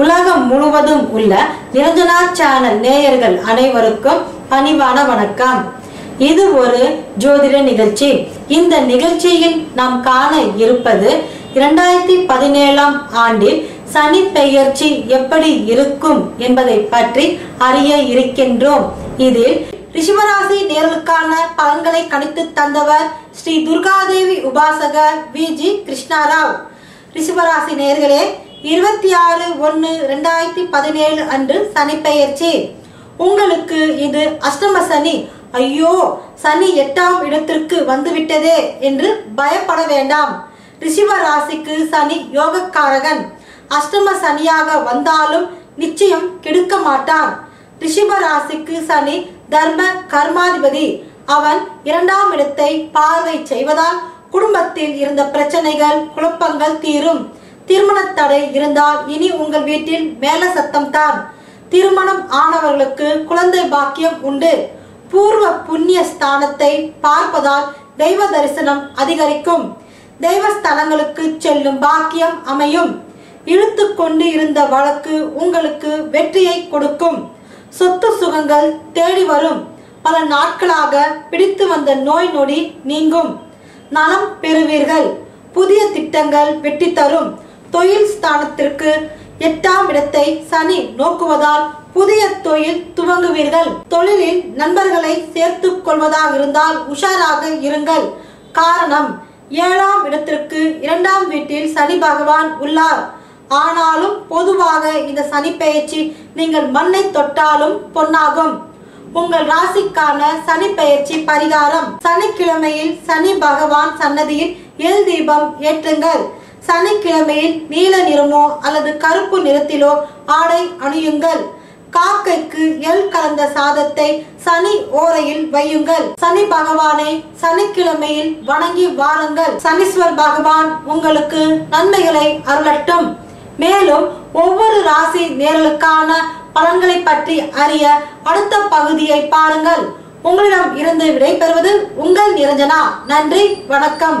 உலகம் முழுவதும் உள்ள நிரஞ்சனா சேனல் நேயர்கள் அனைவருக்கும் பணிவான வணக்கம். இது ஒரு ஜோதிட நிகழ்ச்சி. இந்த நிகழ்ச்சியில் நாம் காண இருப்பது இரண்டாயிரத்தி பதினேழாம் ஆண்டில் சனி பெயர்ச்சி எப்படி இருக்கும் என்பதை பற்றி அறிய இருக்கின்றோம். இதில் ரிஷபராசி நேர்களுக்கான பலன்களை கணித்து தந்தவர் ஸ்ரீ துர்காதேவி உபாசகர் வி ஜி கிருஷ்ணாராவ். ரிஷபராசி நேர்களே இருபத்தி ஆறு ஒன்று ரெண்டாயிரத்தி பதினேழு அன்று சனி பெயர்ச்சி உங்களுக்கு இது அஷ்டம சனி. ஐயோ சனி எட்டாம் இடத்திற்கு வந்துவிட்டதே என்று பயப்பட வேண்டாம். ரிஷிவ ராசிக்கு சனி யோகக்காரகன். அஷ்டம சனியாக வந்தாலும் நிச்சயம் கெடுக்க மாட்டான். ரிஷிப ராசிக்கு சனி தர்ம கர்மாதிபதி. அவன் இரண்டாம் இடத்தை பார்வை செய்வதால் குடும்பத்தில் இருந்த பிரச்சனைகள் குழப்பங்கள் தீரும். திருமண தடை இருந்தால் இனி உங்கள் வீட்டில் மேல சத்தம் தான். திருமணம் ஆனவர்களுக்கு குழந்தை பாக்கியம் உண்டு. பூர்வ புண்ணிய ஸ்தானத்தை பார்ப்பதால் தெய்வ தரிசனம் அதிகரிக்கும். தெய்வ ஸ்தலங்களுக்கு செல்லும் பாக்கியம் அமையும். இழுத்து கொண்டு இருந்த வழக்கு உங்களுக்கு வெற்றியை கொடுக்கும். சொத்து சுகங்கள் தேடி வரும். பல நாட்களாக பிடித்து வந்த நோய் நொடி நீங்கும். நலம் பெறுவீர்கள். புதிய திட்டங்கள் வெற்றி தரும் தொழில் ஸ்தானத்திற்கு எட்டாம் இடத்தை சனி நோக்குவதால் புதிய தொழில் துவங்குவீர்கள். தொழிலில் நண்பர்களை சேர்த்து கொள்வதாக இருந்தால் உஷாராக இருங்கள். காரணம் ஏழாம் இடத்திற்கு இரண்டாம் வீட்டில் சனி பகவான் உள்ளார். ஆனாலும் பொதுவாக இந்த சனி பெயர்ச்சி நீங்கள் மண்ணை தொட்டாலும் பொன்னாகும். உங்கள் ராசிக்கான சனி பெயர்ச்சி பரிகாரம். சனிக்கிழமையில் சனி பகவான் சன்னதியில் எல் தீபம் ஏற்றுங்கள். சனிக்கிழமையில் நீல நிறமோ அல்லது கருப்பு நிறத்திலோ ஆடை அணியுங்கள். காக்கைக்கு எல் கலந்த சாதத்தை சனி ஓரையில் வையுங்கள். சனி பகவானை சனிக்கிழமையில் வணங்கி வாருங்கள். சனீஸ்வர் பகவான் உங்களுக்கு நன்மைகளை அருளட்டும். மேலும் ஒவ்வொரு ராசி நேர்களுக்கான பலன்களை பற்றி அறிய அடுத்த பகுதியை பாருங்கள். உங்களிடம் இருந்து விடைபெறுவது உங்கள் நிரஞ்சனா. நன்றி வணக்கம்.